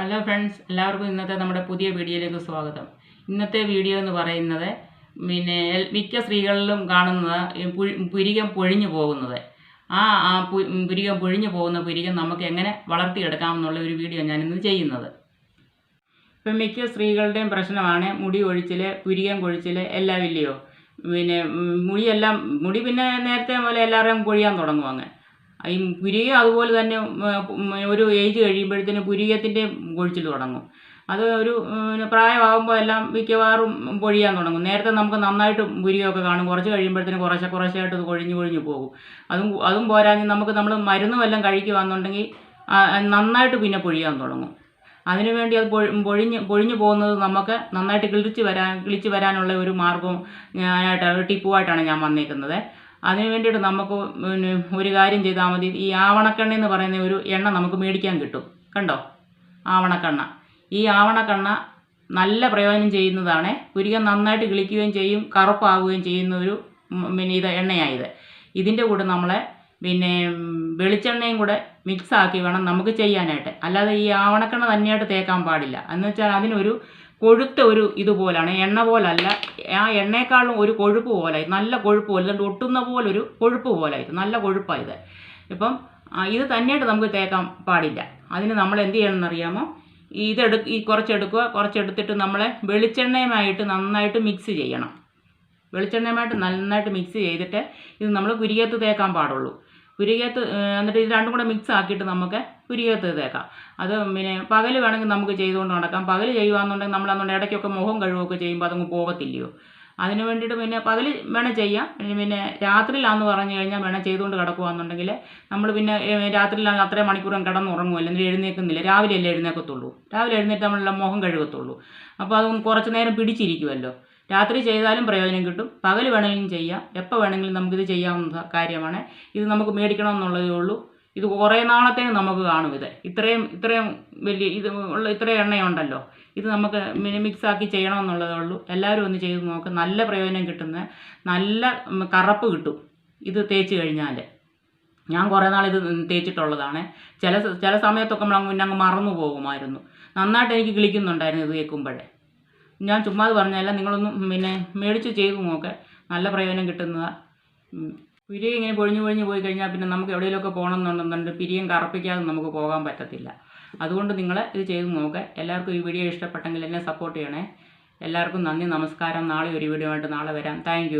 Hello friends എല്ലാവർക്കും ഇന്നത്തെ നമ്മുടെ പുതിയ വീഡിയോയിലേക്ക് സ്വാഗതം. ഇന്നത്തെ വീഡിയോ എന്ന് പറയുന്നത് പിന്നെ മിക്ക സ്ത്രീകളിലും കാണുന്നത് പുരികം പൊഴിഞ്ഞു പോകുന്നത്. ആ ആ പുരികം പൊഴിഞ്ഞു പോകുന്ന പുരികം നമുക്ക് എങ്ങനെ വളർത്തിയെടുക്കാം എന്നുള്ള ഒരു വീഡിയോ ഞാനിന്ന് ചെയ്യുന്നത്. ഇപ്പം മിക്ക സ്ത്രീകളുടെയും പ്രശ്നമാണ് മുടി ഒഴിച്ചിൽ പുരികം കൊഴിച്ചിൽ എല്ലാം ഇല്ലയോ പിന്നെ മുടിയെല്ലാം മുടി പിന്നെ നേരത്തെ പോലെ എല്ലാവരെയും കൊഴിയാൻ തുടങ്ങും ഈ പുരികം അതുപോലെ തന്നെ ഒരു ഏജ് കഴിയുമ്പോഴത്തേന് പുരികത്തിന്റെ കൊഴിച്ചിൽ തുടങ്ങും. അത് ഒരു പ്രായമാകുമ്പോൾ എല്ലാം മിക്കവാറും പൊഴിയാൻ തുടങ്ങും. നേരത്തെ നമുക്ക് നന്നായിട്ട് പുരികമൊക്കെ കാണും. കുറച്ച് കഴിയുമ്പോഴത്തേന് കുറേശ്ശെ കുറേശ്ശെയായിട്ട് അത് കൊഴിഞ്ഞ് കൊഴിഞ്ഞ് പോകും. അതും അതും പോരാഞ്ഞ് നമുക്ക് നമ്മൾ മരുന്നും എല്ലാം കഴിക്കുകയാണെന്നുണ്ടെങ്കിൽ നന്നായിട്ട് പിന്നെ പൊഴിയാൻ തുടങ്ങും. അതിനു വേണ്ടി അത് പൊഴി- പൊഴിഞ്ഞ് പൊഴിഞ്ഞു പോകുന്നത് നമുക്ക് നന്നായിട്ട് കിളിച്ച് വരാൻ കിളിച്ച് വരാനുള്ള ഒരു മാർഗം ഞാനായിട്ട് ടിപ്പുമായിട്ടാണ് ഞാൻ വന്നേക്കുന്നത്. അതിന് വേണ്ടിയിട്ട് നമുക്ക് പിന്നെ ഒരു കാര്യം ചെയ്താൽ മതി. ഈ ആവണക്കെണ്ണ എന്ന് പറയുന്ന ഒരു എണ്ണ നമുക്ക് മേടിക്കാൻ കിട്ടും. കണ്ടോ? ആവണക്കണ്ണ. ഈ ആവണക്കണ്ണ നല്ല പ്രയോജനം ചെയ്യുന്നതാണ്. കുരുക നന്നായിട്ട് കിളിക്കുകയും ചെയ്യും കറുപ്പാവുകയും ചെയ്യുന്ന ഒരു പിന്നെ ഇത് എണ്ണയായത് ഇതിന്റെ കൂടെ നമ്മളെ പിന്നെ വെളിച്ചെണ്ണയും കൂടെ മിക്സാക്കി വേണം നമുക്ക് ചെയ്യാനായിട്ട്. അല്ലാതെ ഈ ആവണക്കെണ്ണ തന്നെയായിട്ട് തേക്കാൻ പാടില്ല. എന്ന് വെച്ചാൽ അതിനൊരു കൊഴുത്ത ഒരു ഇതുപോലാണ് എണ്ണ പോലല്ല. ആ എണ്ണയെക്കാളും ഒരു കൊഴുപ്പ് പോലെ നല്ല കൊഴുപ്പ് പോലെ ഒട്ടുന്ന പോലെ ഒരു കൊഴുപ്പ് പോലെ ഇത് നല്ല കൊഴുപ്പാണ് ഇത് ഇപ്പം ഇത് തന്നെയായിട്ട് നമുക്ക് തേക്കാൻ പാടില്ല. അതിന് നമ്മൾ എന്ത് ചെയ്യണമെന്ന് അറിയാമോ ഇതെടു ഈ കുറച്ചെടുക്കുക കുറച്ചെടുത്തിട്ട് നമ്മളെ വെളിച്ചെണ്ണയുമായിട്ട് നന്നായിട്ട് മിക്സ് ചെയ്യണം. വെളിച്ചെണ്ണയുമായിട്ട് നന്നായിട്ട് മിക്സ് ചെയ്തിട്ട് ഇത് നമ്മൾ കുരിയത്ത് തേക്കാൻ പാടുള്ളൂ. പുരികത്ത് ഏഹ്, എന്നിട്ട് ഇത് രണ്ടും കൂടെ മിക്സ് ആക്കിയിട്ട് നമുക്ക് പുരികത്ത് തേക്കാം അത് പിന്നെ പകൽ വേണമെങ്കിൽ നമുക്ക് ചെയ്തുകൊണ്ട് നടക്കാം. പകൽ ചെയ്യുകയാണെന്നുണ്ടെങ്കിൽ അതുകൊണ്ട് ഇടയ്ക്കൊക്കെ മുഖം കഴുകുകയൊക്കെ ചെയ്യുമ്പോൾ അതങ്ങ് പോകത്തില്ലയോ? അതിന് വേണ്ടിയിട്ട് പിന്നെ പകൽ വേണേൽ ചെയ്യാം. പിന്നെ രാത്രിയിലാണെന്ന് പറഞ്ഞു കഴിഞ്ഞാൽ വേണേൽ ചെയ്തുകൊണ്ട് കിടക്കുകയാണെന്നുണ്ടെങ്കിൽ നമ്മൾ പിന്നെ രാത്രിയിലാണെങ്കിൽ രാത്രിയിലാണ് അത്രയും മണിക്കൂറും കിടന്നുറങ്ങുമല്ലോ എന്നിട്ട് എഴുന്നേൽക്കുന്നില്ല. രാവിലെ അല്ലേ എഴുന്നേക്കത്തുള്ളൂ രാവിലെ എഴുന്നേറ്റ് നമ്മളെല്ലാം മുഖം കഴുകത്തുള്ളൂ. അപ്പോൾ അത് കുറച്ച് നേരം പിടിച്ചിരിക്കുമല്ലോ രാത്രി ചെയ്താലും പ്രയോജനം കിട്ടും. പകൽ വേണമെങ്കിലും ചെയ്യാം. എപ്പോൾ വേണമെങ്കിലും നമുക്കിത് ചെയ്യാവുന്ന കാര്യമാണ്. ഇത് നമുക്ക് മേടിക്കണം എന്നുള്ളതേ ഉള്ളൂ. ഇത് കുറേ നാളത്തേക്ക് നമുക്ക് കാണും ഇത്. ഇത്രയും ഇത്രയും വലിയ ഇത് ഉള്ള ഇത്രയും എണ്ണയുണ്ടല്ലോ. ഇത് നമുക്ക് മിനി മിക്സ് ആക്കി ചെയ്യണമെന്നുള്ളതേ ഉള്ളൂ. എല്ലാവരും ഒന്ന് ചെയ്ത് നോക്ക്. നല്ല പ്രയോജനം കിട്ടുന്ന നല്ല കറപ്പ് കറുപ്പ് കിട്ടും. ഇത് തേച്ച് കഴിഞ്ഞാൽ ഞാൻ കുറേ നാൾ ഇത് തേച്ചിട്ടുള്ളതാണ്. ചില ചില സമയത്തൊക്കെ നമ്മൾ അങ്ങ് പിന്നെ അങ്ങ് മറന്നു പോകുമായിരുന്നു. നന്നായിട്ട് എനിക്ക് കിളിക്കുന്നുണ്ടായിരുന്നു ഇത് കേൾക്കുമ്പോഴേ ഞാൻ ചുമ്മാതെ പറഞ്ഞല്ല നിങ്ങളൊന്നും പിന്നെ മേടിച്ച് ചെയ്ത് നോക്ക്. നല്ല പ്രയോജനം കിട്ടുന്നതാണ് പിരിയം ഇങ്ങനെ പൊഴിഞ്ഞു പൊഴിഞ്ഞു പോയി കഴിഞ്ഞാൽ പിന്നെ നമുക്ക് എവിടെയെങ്കിലുമൊക്കെ പോകണം എന്നുണ്ടെന്നുണ്ട് പിരിയം കറപ്പിക്കാതെ നമുക്ക് പോകാൻ പറ്റത്തില്ല. അതുകൊണ്ട് നിങ്ങൾ ഇത് ചെയ്ത് നോക്കുക എല്ലാവർക്കും ഈ വീഡിയോ ഇഷ്ടപ്പെട്ടെങ്കിൽ എന്നെ സപ്പോർട്ട് ചെയ്യണേ. എല്ലാവർക്കും നന്ദി നമസ്കാരം. നാളെ ഒരു വീഡിയോ ആയിട്ട് നാളെ വരാം. താങ്ക്